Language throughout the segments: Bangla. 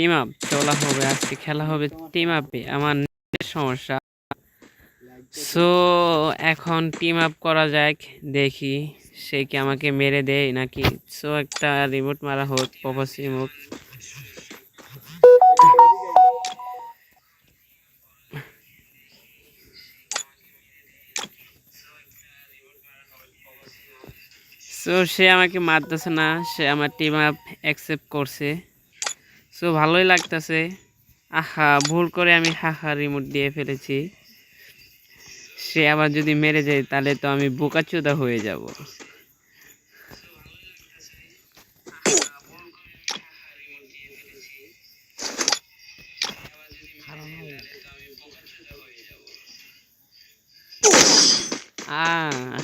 টিম আপ তোলা হবে, আজকে খেলা হবে টিম আপে আমার সমস্যা। সো এখন টিম আপ করা যাক, দেখি সে কি আমাকে মেরে দেয় নাকি। সো একটা রিমোট মারা হোক পপাস রিমোট সো সে আমাকে মারতেছে না, সে আমার টিম আপ অ্যাকসেপ্ট করছে। সো ভালোই লাগতেছে। আহা, ভুল করে আমি হাহা রিমোট দিয়ে ফেলেছি। সে আবার যদি মেরে যায়, তাহলে তো আমি বোকাচোদা হয়ে যাব।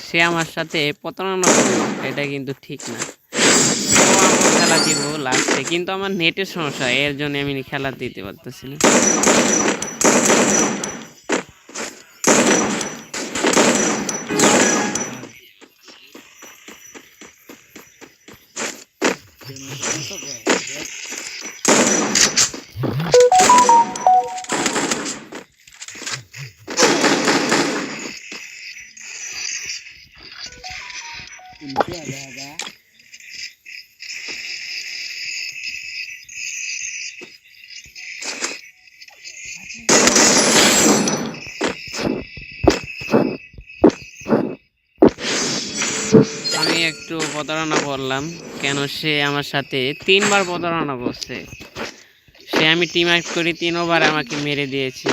সে আমার সাথে প্রতারণা এটা কিন্তু ঠিক না। খেলা দিব লাস্টে কিন্তু আমার নেটের সমস্যা এর জন্য আমি খেলা দিতে পারতেছি না। একটু প্রতারণা করলাম, কেন সে আমার সাথে তিনবার প্রতারণা করছে। সে আমি টিম আউট করি, তিনবার আমাকে মেরে দিয়েছে।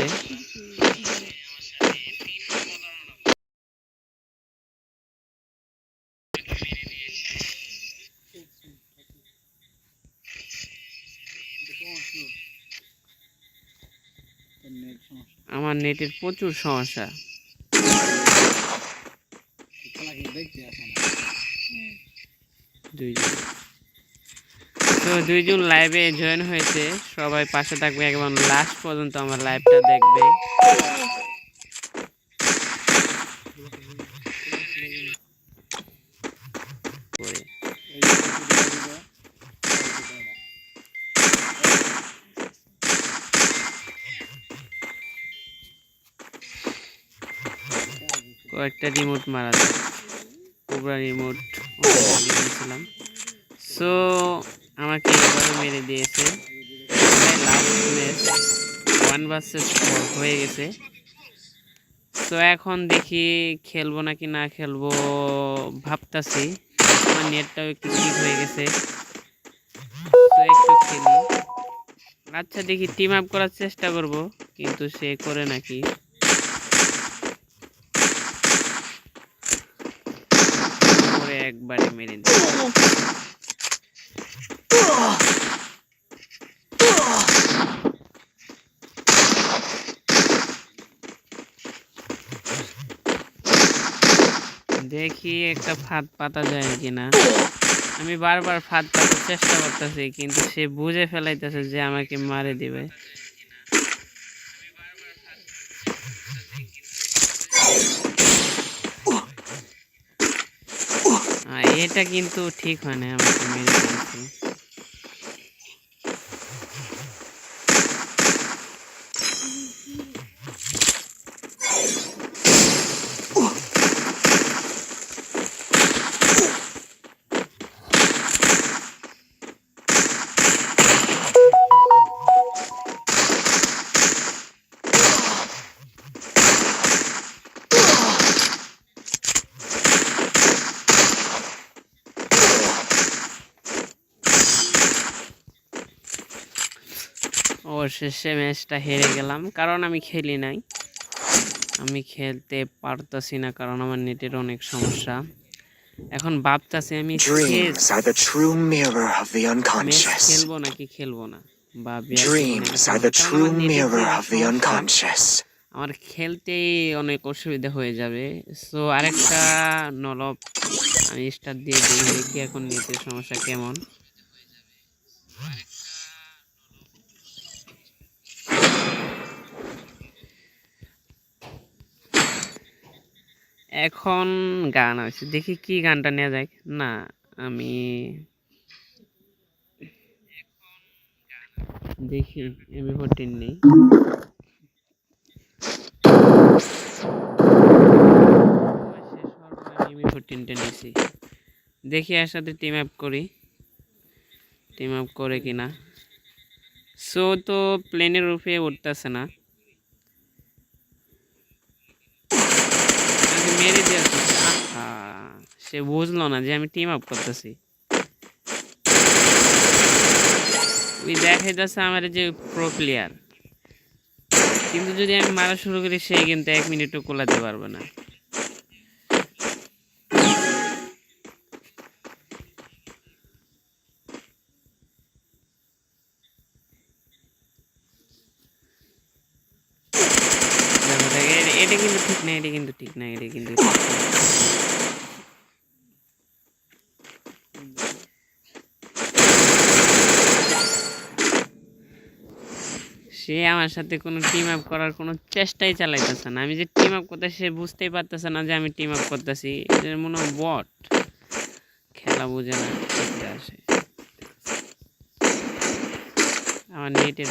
আমার নেটের প্রচুর সমস্যা। দুইজন। তো দুইজন লাইভে জয়েন হয়েছে। সবাই পাশে থাকবে, একদম লাস্ট পর্যন্ত আমার লাইভটা দেখবে। কয়েকটা রিমোট মারা যায়। কোবরা রিমোট দিয়েছিলাম। সো আমাকে এবারে মেরে দিয়েছে। লাস্ট ম্যাচ ওয়ান ভার্সেস হয়ে গেছে। তো এখন দেখি খেলব নাকি না খেলব ভাবতাছি। আমার নেটটাও একটু ঠিক হয়ে গেছে। তো একটু খেলি। আচ্ছা দেখি টিম আপ করার চেষ্টা করব, কিন্তু সে করে নাকি। করে একবারে মেরে দেখি একটা ফাঁদ পাতা যায় কিনা। আমি বারবার ফাঁদ পাতার চেষ্টা করতেছি, কিন্তু সে বুঝে ফেলাইতেছে যে আমাকে মারে দিবে। এটা কিন্তু ঠিক হয় না আমাকে মেরে দিয়েছে অবশেষে ম্যাচটা হেরে গেলাম। কারণ আমি খেলি নাই। আমি খেলতে পারতাছি না কারণ আমার নেটের অনেক সমস্যা। এখন ভাবতাছি আমি. খেলব নাকি খেলব না? আমার খেলতেই অনেক অসুবিধা হয়ে যাবে। সো আরেকটা নলব আমি স্টার্ট দিয়ে দিই দেখি এখন নেটের সমস্যা কেমন। এখন গান আছে দেখি কি গানটা নেওয়া যায়। না, আমি দেখি এমবি ফোরটিন নেই। দেখি এর সাথে টিম আপ করি। টিম আপ করে কিনা। সো তো প্লেনের রূপে উঠতেছে না আমাকে মেরে দিয়ে আহা সে বুঝলো না যে আমি টিম আপ করতেছি। ওই দেখাই যাচ্ছে আমার যে প্রো প্লেয়ার কিন্তু যদি আমি মারা শুরু করি সে কিন্তু এক মিনিটও কোলাতে পারবে না। দেখো, দেখো, এটা কিন্তু ঠিক না এটা কিন্তু ঠিক না এটা কিন্তু সে আমার সাথে কোনো টিম আপ করার কোনো চেষ্টাই চালাইতেছে না। আমি যে টিম আপ করতেছি সে বুঝতেই পারতেছে না যে আমি টিম আপ করতেছি। মনে হয় বট খেলা বোঝে না আসে। আমার নেটের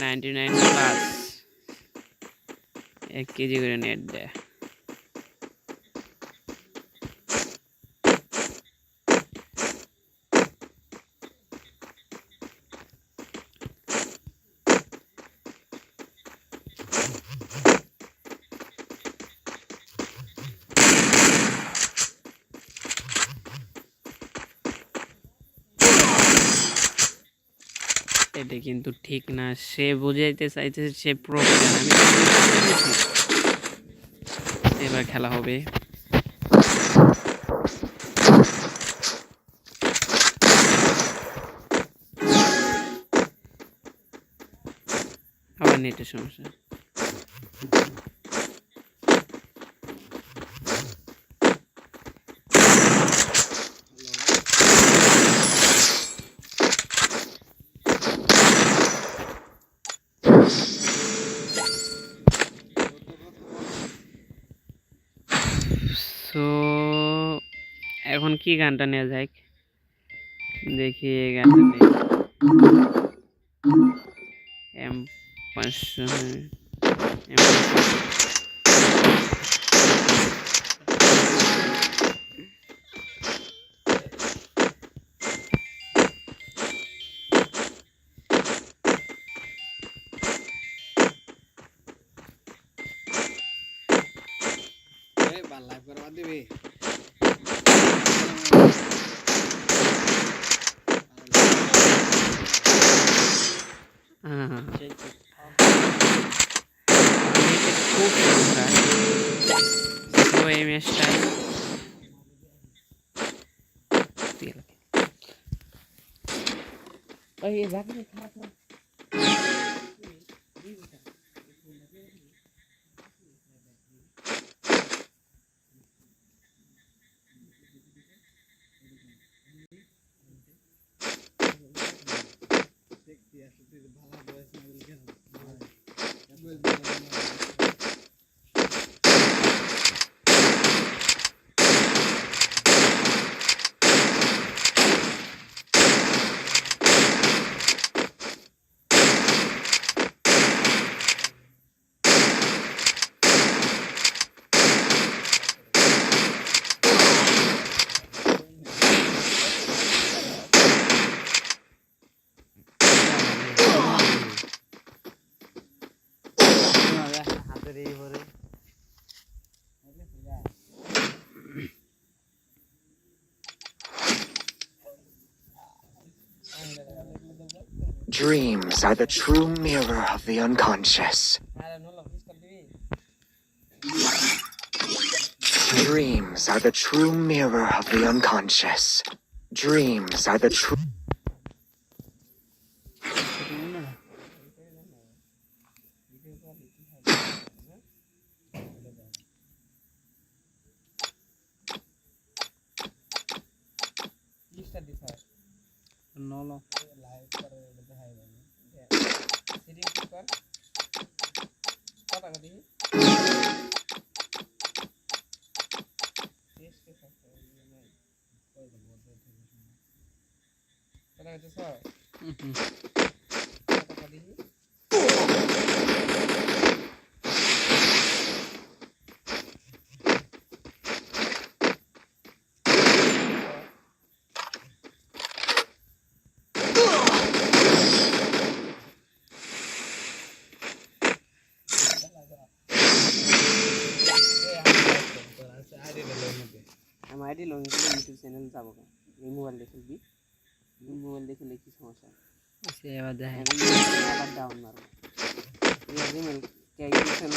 নাইনটি নাইন প্লাস এক কেজি করে নেট দেয়। এটা কিন্তু ঠিক না। সে বুঝাইতে চাইতেছে সে প্রো এবার খেলা হবে। আবার নেটের সমস্যা। সো এখন কি গানটা নেওয়া যায় দেখি এই গানটা নেই। এম পাঁচশো এম হ্যাঁ হ্যাঁ খুব সমস্যা স্লো এই ম্যাচটাই Dreams are the true mirror of the unconscious. Dreams are the true mirror of the unconscious. Dreams are the true. नो लाइव कर दिखाई देंगे सीरियस कर पता कर दी देश के साथ मैं कोई तो बोल रहे थे पता कर दो सर पता कर दी এমআইডি লগ ইন করে ইউটিউব চ্যানেল যাব এই মোবাইল দেখে লিখবি মোবাইল দেখে লিখি সমস্যা? আচ্ছা এবার দেখেন আবার ডাউন মারবো। এই জিমেল ক্যাগিশন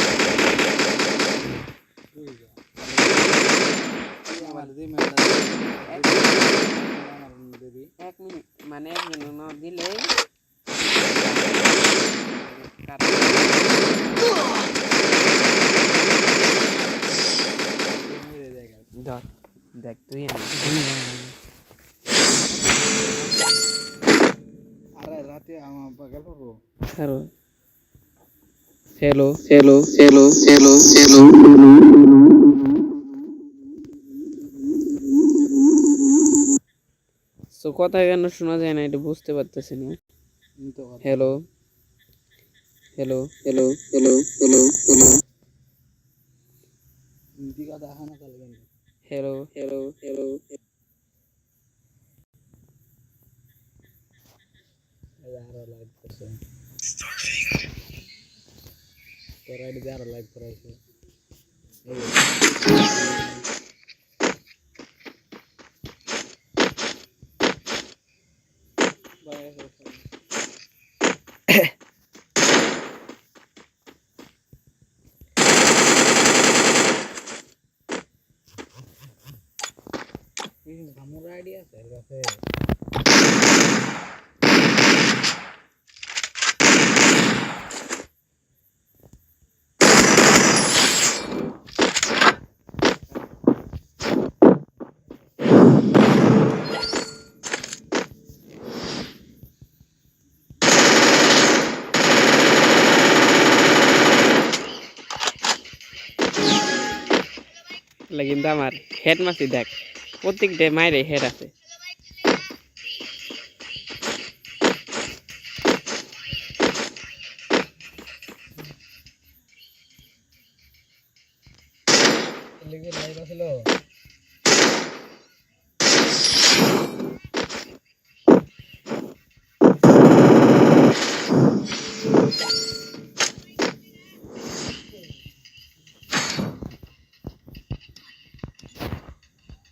এক মিনিট। মানে একজন দিলে তুই কথা কেন শোনা যায় না এটা বুঝতে পারতেছি না। Hello hello hello hello hello hello দেখা না hello, hello, hello. Starving. But I did that like price. lagi কাছে lagi head masih deck প্রত্যেকটাই মায়ের হের আছে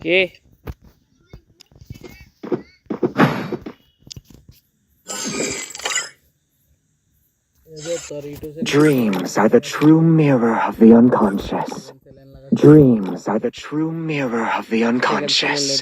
Okay. Dreams are the true mirror of the unconscious. Dreams are the true mirror of the unconscious.